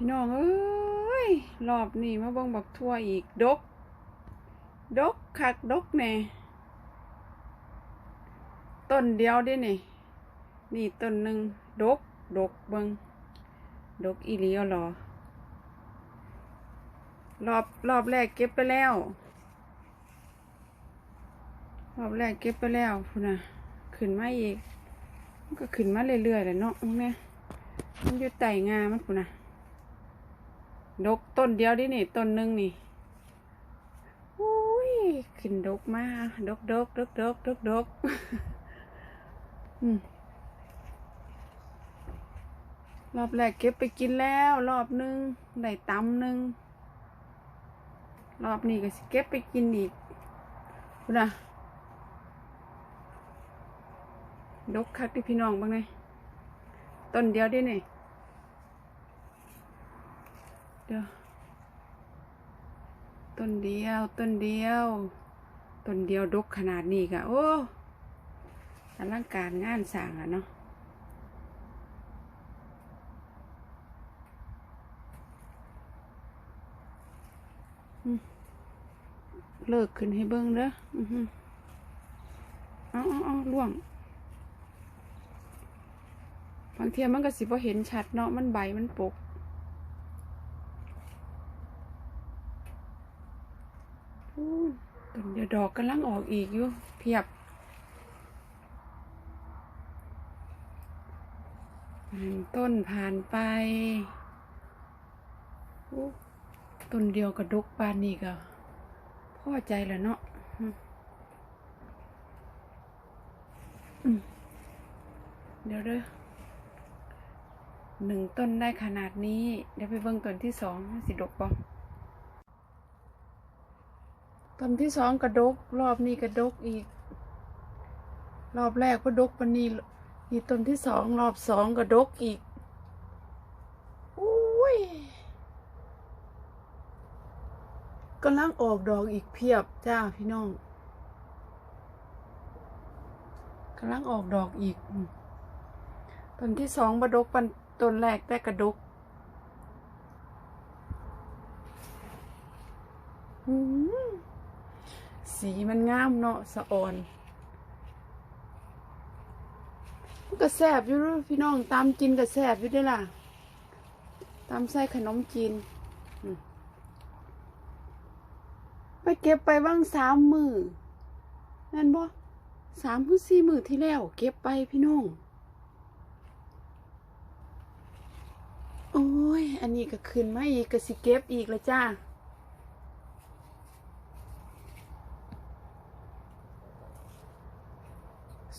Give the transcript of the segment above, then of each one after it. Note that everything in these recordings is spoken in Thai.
พี่น้องเอ้ยรอบนี้มาบิ่งบักทั่วอีกดก ดกคักดกแน่ต้นเดียวด้นี่ นี่ต้นหนึ่งดก ดกเบิงดกอีหลีเอาเหรอรอบรอบแรกเก็บไปแล้ว รอบแรกเก็บไปแล้วพุ่นน่ะ ขึ้นมาอีก ก็ขึ้นมาเรื่อยๆแหละเนาะมึงเนี่ยมันอยู่ไต่งามันพุ่นน่ะ ดกต้นเดียวดินี่ ต้นหนึ่งนี่อุ้ยขึ้นดกมาดกดกดกดกดกดกรอบแรกเก็บไปกินแล้ว รอบหนึงได้ตำหนึ่งรอบนี้ก็สิเก็บไปกินอีกพุ่นะดกคักที่พี่น้องบ้างไงต้นเดียวดินี่ เดี๋ยวต้นเดียว ต้นเดียว ต้นเดียวดกขนาดนี้กะโอ้อลังการงานสร้างอะเนาะเลิกขึ้นให้เบิ้งเด้ออือหือเอาเอาเอาล่วง บางเทียมันก็สิบ่เห็นชัดเนาะ มันใบมันปก อู้ต้น เดียวดอกกำลังออกอีกอยู่เพียบหนึ่งต้นผ่านไปต้นเดียวกระดกปานนี้ก็พอใจแล้วเนาะเดี๋ยวเด้อหนึ่งต้นได้ขนาดนี้ เดี๋ยวไปเบิ่งต้นที่สองสิดกบ่ ต้นที่สองกระดก รอบนี้กระดกอีก รอบแรกก็ดกปานนี้นี่ต้นที่สองรอบสองกระดกอีกอุ้ยกำลังออกดอกอีกเพียบจ้าพี่น้องกำลังออกดอกอีกต้นที่สองบดกปันต้นแรกแต่กระดกอืม สีมันงามเนาะสะอ่อนมันก็แซ่บอยู่เด้พี่น้องตามกินก็แซ่บอยู่ด้อล่ะ ตามใส่ขนมจีนไปเก็บไปบ้างสามมือนั่นบ่สามหรือสี่มือที่แล้ว เก็บไปพี่น้อง โอ้ย อันนี้ก็ขึ้นมาอีกก็สิเก็บอีกแล้วจ้า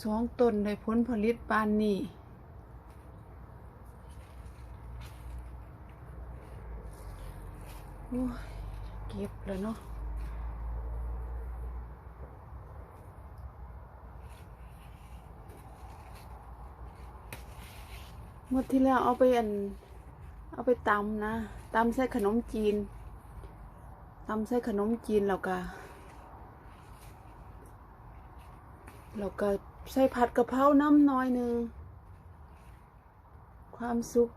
สองต้นได้ผลผลิตปานนี้โอ้ยเก็บแล้วเนาะหมดที่แล้วเอาไปอัน เอาไปตำนะตำใส่ขนมจีนตำใส่ขนมจีนแล้วก็ แล้วก็ใส่ผัดกะเพราน้ำน้อยหนึ่ง ความสุข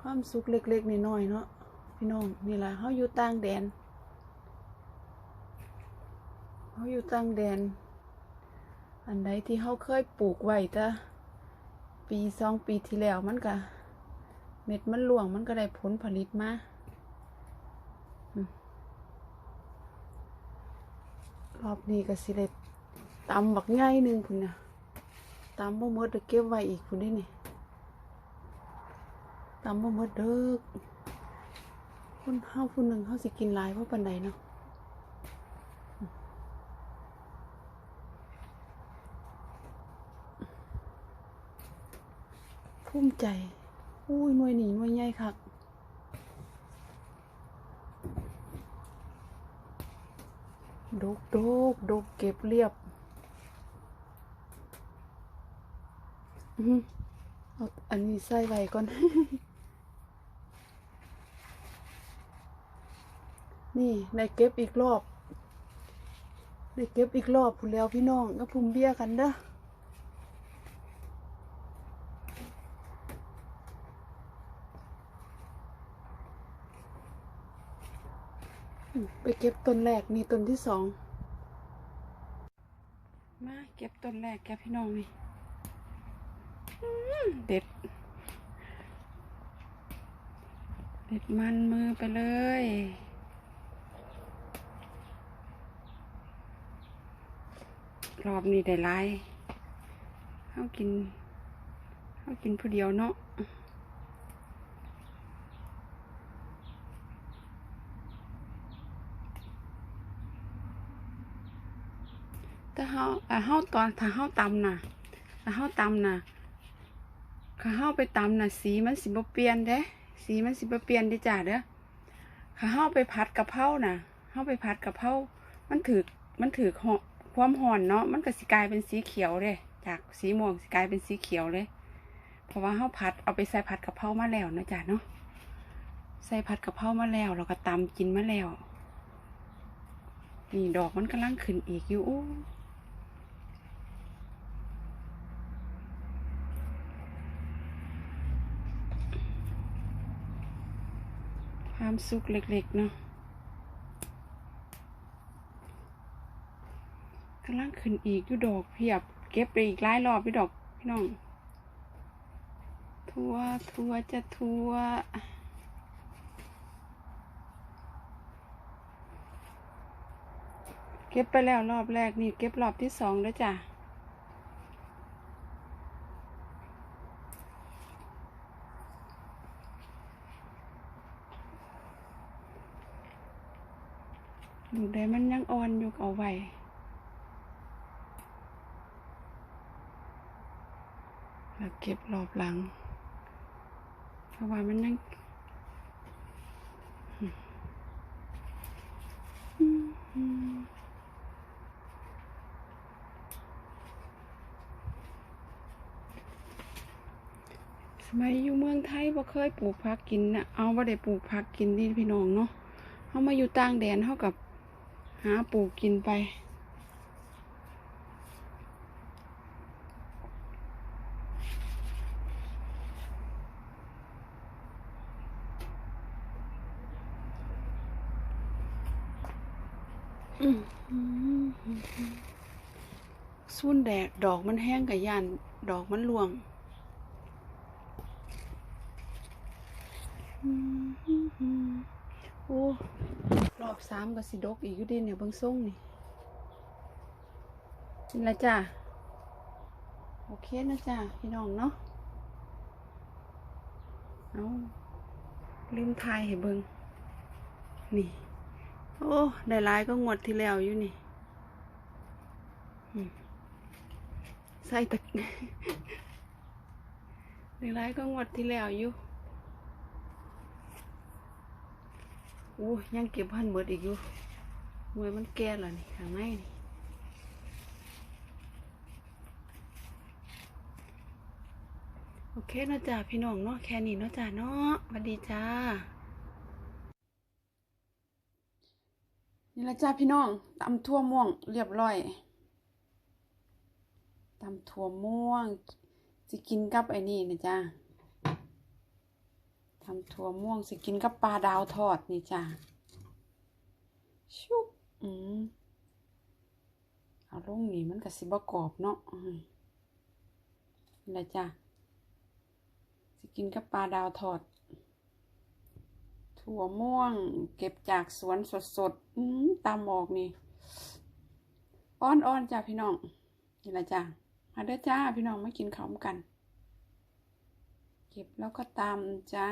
ความสุขเล็กๆน้อยๆเนาะพี่น้องนี่แหละเขาอยู่ต่างแดนเขาอยู่ต่างแดน อันใดที่เขาเคยปลูกไว้จ้ะปีสองปีที่แล้วมันก็เม็ดมันหลวงมันก็ได้ผลผลิตมาอรอบนี้ก็สิได้ ตำบักง่ายหนึ่งพุ่นน่ะตำบ่มดเดี๋ยวเก็บไว้อีกพุ่นได้นี่ตำบ่มดเด้อคนเฮาผู้หนึ่งเฮาสิกินลายเพราะปานใดเนาะภูมิใจ อุ้ยหน่วยหนีหน่วยใหญ่คักดกดกดกเก็บเรียบ อันนี้ใส่ไว้ก่อน นี่ได้เก็บอีกรอบได้เก็บอีกรอบคุณแล้วพี่น้องก็พุ่มเบี้ยกันเด้อไปเก็บต้นแรกนี่ต้นที่สอง มาเก็บต้นแรกแกพี่น้องนี่ เด็ด เด็ดมันมือไปเลยรอบนี้ได้หลายเขากินเขากินผู้เดียวเนาะถ้าเฮาเฮาตอนถ้าเฮาตำนะถ้าเฮาตำนะ ถ้าเฮาไปตำน่ะสีมันสิบเปลี่ยนเด้ สีมันสิบเปลี่ยนด้จ้าเด้อถ้าเฮาไปผัดกะเพราน่ะเฮาไปผัดกะเพรา มันถือมันถือหอความห่อนเนาะ มันก็สิกลายเป็นสีเขียวเด้จากสีม่วงสิกลายเป็นสีเขียวเลย เพราะว่าเฮาผัดเอาไปใส่ผัดกะเพรามาแล้วนะจ้าเนาะ ใส่ผัดกะเพรามาแล้วแล้วก็ตำกินมาแล้ว นี่ดอกมันกำลังขึ้นอีกอยู่ ความสุขเล็กๆเนาะกำลังขึ้นอีกอยู่ดอกเพียบ เก็บไปอีกหลายรอบพี่ดอกพี่น้อง ทัวทัวจะทัวเก็บไปแล้วรอบแรกนี่เก็บรอบที่สองแล้วจ้ะ ดูได้มันยังอ่อนอยู่เอาไว้แล้วเก็บรอบหลัง เพราะว่ามันยังสมัยอยู่เมืองไทยบ่เคยปลูกผักกินนะเอาบ่ได้ปลูกผักกินนี่พี่น้องเนาะเขามาอยู่ต่างแดนเท่ากับ หาปลูกกินไปสุ่นแดดดอกมันแห้งกับยาน ดอกมันหลวง โอ้ รอบ สามก็สิดกอีกอยู่ดีเนี่ยเบิ่งส่งนี่นี่ละจ้าโอเคนะจ้าพี่น้องเนาะเอาลืมทายให้เบิ่งนี่ โอ้ได้หลายก็งวดที่แล้วอยู่นี่ใส่ตะได้หลายก็งวดที่แล้วอยู่ อ้ยังเก็บพันเบิดอีกอยู่มวยมันแก่แล้วนี่ข้างในนี่โอเคเนาะจ้าพี่น้องเนาะแค่นี้เนาะจ้าเนาะสวัสดีจ้า นี่ละจ้าพี่น้องตำทั่วม่วงเรียบร้อยตำทั่วม่วงสิกินกับไอ้นี่นะจ้า ทำถั่วม่วงสิกินกับปลาดาวทอดนี่จ้าชุบอืมเอาลงนี่มันก็สิบกรอบเนาะนี่ละจ้าสิกินกับปลาดาวทอด ถั่วม่วง เก็บจากสวนสดๆอืมตามออกนี่อ้อนๆจ้าพี่น้องนี่ละจ้ามาเด้อจ้าพี่น้องมากินข้าวกัน เก็บแล้วก็ตำจ้า